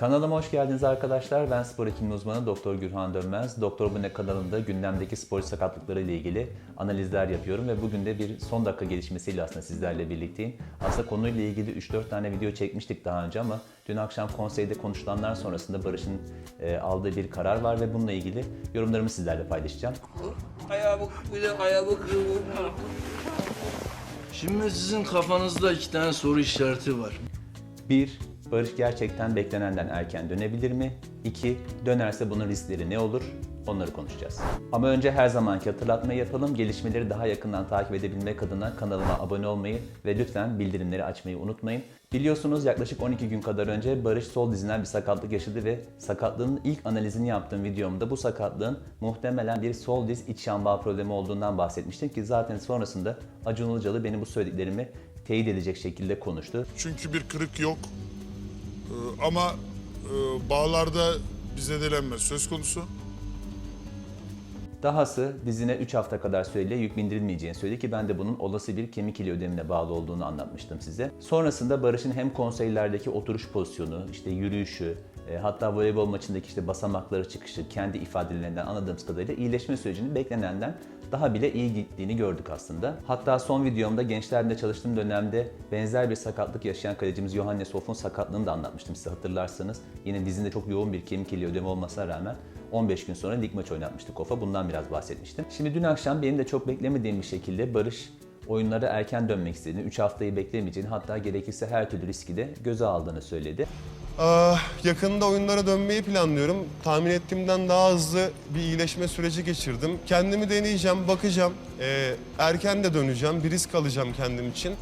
Kanalıma hoş geldiniz arkadaşlar. Ben spor hekimi uzmanı Doktor Gürhan Dönmez. Doktor Bu Ne kanalında gündemdeki spor sakatlıkları ile ilgili analizler yapıyorum ve bugün de bir son dakika gelişmesiyle aslında sizlerle birlikteyim. Aslında konuyla ilgili 3-4 tane video çekmiştik daha önce ama dün akşam konseyde konuşulanlar sonrasında Barış'ın e, aldığı bir karar var ve bununla ilgili yorumlarımı sizlerle paylaşacağım. Ayağımı bir de. Şimdi sizin kafanızda iki tane soru işareti var. 1. Barış gerçekten beklenenden erken dönebilir mi? 2. Dönerse bunun riskleri ne olur? Onları konuşacağız. Ama önce her zamanki hatırlatmayı yapalım. Gelişmeleri daha yakından takip edebilmek adına kanalıma abone olmayı ve lütfen bildirimleri açmayı unutmayın. Biliyorsunuz yaklaşık 12 gün kadar önce Barış sol dizinden bir sakatlık yaşadı ve sakatlığın ilk analizini yaptığım videomda bu sakatlığın muhtemelen bir sol diz iç yan problemi olduğundan bahsetmiştim ki zaten sonrasında Acun Ilıcalı benim bu söylediklerimi teyit edecek şekilde konuştu. Çünkü bir kırık yok. Ee, ama e, bağlarda bir zedelenme söz konusu. Dahası dizine 3 hafta kadar süreyle yük bindirilmeyeceğini söyledi ki ben de bunun olası bir kemik ili ödemine bağlı olduğunu anlatmıştım size. Sonrasında Barış'ın hem konseylerdeki oturuş pozisyonu, işte yürüyüşü, e, hatta voleybol maçındaki işte basamakları çıkışı, kendi ifadelerinden anladığımız kadarıyla iyileşme sürecinin beklenenden daha bile iyi gittiğini gördük aslında. Hatta son videomda gençlerle çalıştığım dönemde benzer bir sakatlık yaşayan kalecimiz Johannes Hoff'un sakatlığını da anlatmıştım size hatırlarsanız. Yine dizinde çok yoğun bir kemik iliği ödemi olmasına rağmen 15 gün sonra lig maçı oynatmıştık Hoff'a. Bundan biraz bahsetmiştim. Şimdi dün akşam benim de çok beklemediğim bir şekilde Barış oyunlara erken dönmek istediğini, 3 haftayı beklemeyeceğini hatta gerekirse her türlü riski de göze aldığını söyledi. Ah, yakında oyunlara dönmeyi planlıyorum. Tahmin ettiğimden daha hızlı bir iyileşme süreci geçirdim. Kendimi deneyeceğim, bakacağım. Ee, erken de döneceğim, bir risk alacağım kendim için.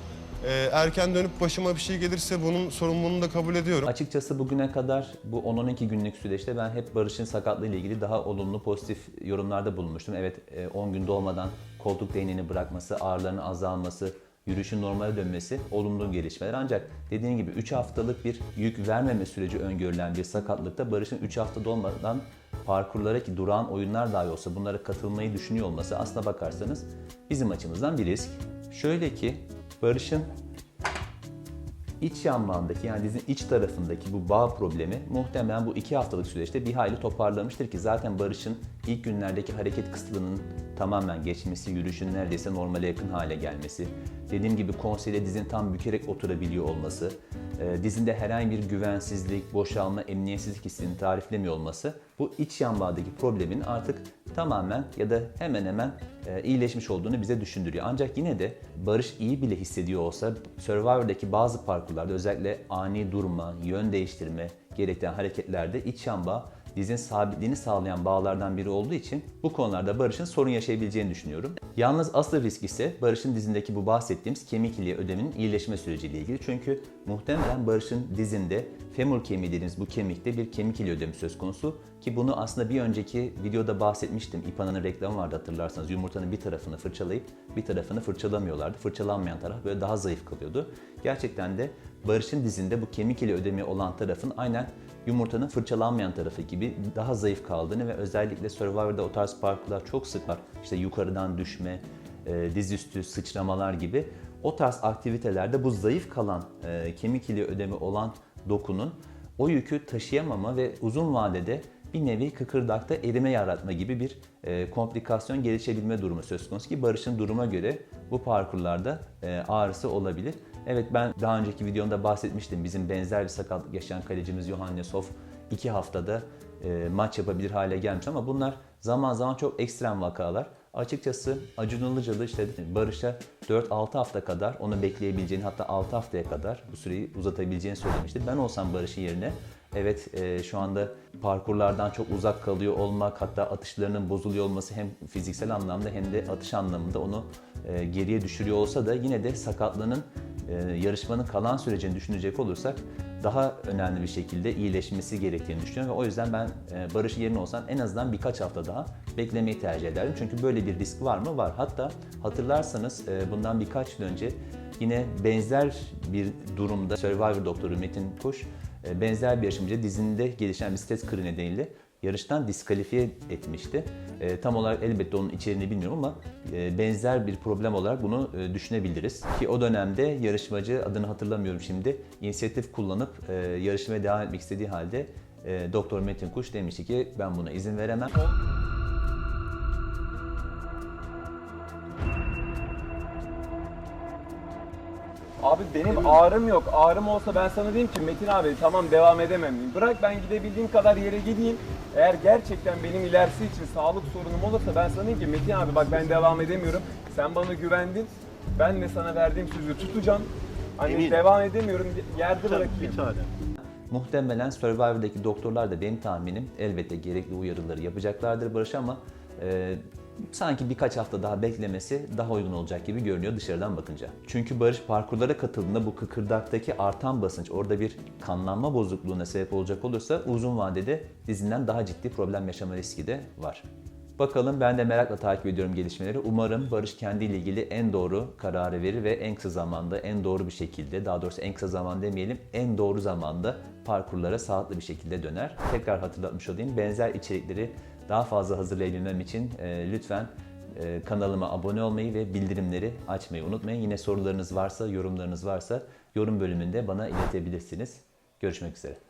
Ee, erken dönüp başıma bir şey gelirse bunun sorumluluğunu da kabul ediyorum. Açıkçası bugüne kadar bu 10-12 günlük süreçte ben hep Barış'ın sakatlığı ile ilgili daha olumlu pozitif yorumlarda bulunmuştum. Evet e, 10 gün dolmadan koltuk değneğini bırakması, ağrılarının azalması, yürüyüşün normale dönmesi olumlu gelişmeler. Ancak dediğim gibi 3 haftalık bir yük vermeme süreci öngörülen bir sakatlıkta Barış'ın 3 hafta dolmadan parkurlara ki durağan oyunlar dahi olsa bunlara katılmayı düşünüyor olması aslına bakarsanız bizim açımızdan bir risk. Şöyle ki Barış'ın. İç yanmağındaki yani dizinin iç tarafındaki bu bağ problemi muhtemelen bu iki haftalık süreçte bir hayli toparlamıştır ki zaten Barış'ın ilk günlerdeki hareket kısıtlığının tamamen geçmesi, yürüyüşün neredeyse normale yakın hale gelmesi, dediğim gibi konseyde dizin tam bükerek oturabiliyor olması, e, dizinde herhangi bir güvensizlik, boşalma, emniyetsizlik hissini tariflemiyor olması bu iç yanmağdaki problemin artık tamamen ya da hemen hemen e, iyileşmiş olduğunu bize düşündürüyor. Ancak yine de Barış iyi bile hissediyor olsa Survivor'daki bazı parkurlarda özellikle ani durma, yön değiştirme gerektiren hareketlerde iç yan dizin sabitliğini sağlayan bağlardan biri olduğu için bu konularda Barış'ın sorun yaşayabileceğini düşünüyorum. Yalnız asıl risk ise Barış'ın dizindeki bu bahsettiğimiz kemik iliği ödeminin iyileşme süreciyle ilgili. Çünkü muhtemelen Barış'ın dizinde femur kemiği dediğimiz bu kemikte bir kemik iliği ödemi söz konusu. Ki bunu aslında bir önceki videoda bahsetmiştim. İpana'nın reklamı vardı hatırlarsanız. Yumurtanın bir tarafını fırçalayıp bir tarafını fırçalamıyorlardı. Fırçalanmayan taraf böyle daha zayıf kalıyordu. Gerçekten de Barış'ın dizinde bu kemik ile ödemi olan tarafın aynen yumurtanın fırçalanmayan tarafı gibi daha zayıf kaldığını ve özellikle Survivor'da o tarz parkurlar çok sık var. İşte yukarıdan düşme, e, dizüstü sıçramalar gibi. O tarz aktivitelerde bu zayıf kalan e, kemik ile ödemi olan dokunun o yükü taşıyamama ve uzun vadede bir nevi kıkırdakta erime yaratma gibi bir e, komplikasyon gelişebilme durumu söz konusu ki Barış'ın duruma göre bu parkurlarda e, ağrısı olabilir. Evet ben daha önceki videomda bahsetmiştim bizim benzer bir sakatlık yaşayan kalecimiz Johannes Hoff 2 haftada e, maç yapabilir hale gelmiş ama bunlar zaman zaman çok ekstrem vakalar. Açıkçası Acun Ilıcalı işte Barış'a 4-6 hafta kadar onu bekleyebileceğini hatta 6 haftaya kadar bu süreyi uzatabileceğini söylemişti. Ben olsam Barış'ın yerine evet e, şu anda parkurlardan çok uzak kalıyor olmak hatta atışlarının bozuluyor olması hem fiziksel anlamda hem de atış anlamında onu e, geriye düşürüyor olsa da yine de sakatlığının e, yarışmanın kalan sürecini düşünecek olursak daha önemli bir şekilde iyileşmesi gerektiğini düşünüyorum ve o yüzden ben e, Barış yerine olsam en azından birkaç hafta daha beklemeyi tercih ederdim. Çünkü böyle bir risk var mı? Var. Hatta hatırlarsanız e, bundan birkaç yıl önce yine benzer bir durumda Survivor doktoru Metin Kuş benzer bir yaşamcı dizinde gelişen bir stres kırığı nedeniyle yarıştan diskalifiye etmişti. E, tam olarak elbette onun içeriğini bilmiyorum ama e, benzer bir problem olarak bunu e, düşünebiliriz. Ki o dönemde yarışmacı adını hatırlamıyorum şimdi inisiyatif kullanıp e, yarışmaya devam etmek istediği halde e, Doktor Metin Kuş demişti ki ben buna izin veremem. Abi benim ağrım yok. Ağrım olsa ben sana diyeyim ki Metin abi tamam devam edemem. Bırak ben gidebildiğim kadar yere gideyim. Eğer gerçekten benim ilerisi için sağlık sorunum olursa ben sana diyeyim ki Metin abi bak ben devam edemiyorum. Sen bana güvendin. Ben de sana verdiğim sözü tutacağım. Hani devam edemiyorum yerde bırakayım. Muhtemelen Survivor'daki doktorlar da benim tahminim elbette gerekli uyarıları yapacaklardır Barış ama e, sanki birkaç hafta daha beklemesi daha uygun olacak gibi görünüyor dışarıdan bakınca. Çünkü Barış parkurlara katıldığında bu kıkırdaktaki artan basınç orada bir kanlanma bozukluğuna sebep olacak olursa uzun vadede dizinden daha ciddi problem yaşama riski de var. Bakalım ben de merakla takip ediyorum gelişmeleri. Umarım Barış kendiyle ilgili en doğru kararı verir ve en kısa zamanda en doğru bir şekilde, daha doğrusu en kısa zaman demeyelim, en doğru zamanda parkurlara sağlıklı bir şekilde döner. Tekrar hatırlatmış olayım. Benzer içerikleri daha fazla hazırlayabilmem için e, lütfen e, kanalıma abone olmayı ve bildirimleri açmayı unutmayın. Yine sorularınız varsa, yorumlarınız varsa yorum bölümünde bana iletebilirsiniz. Görüşmek üzere.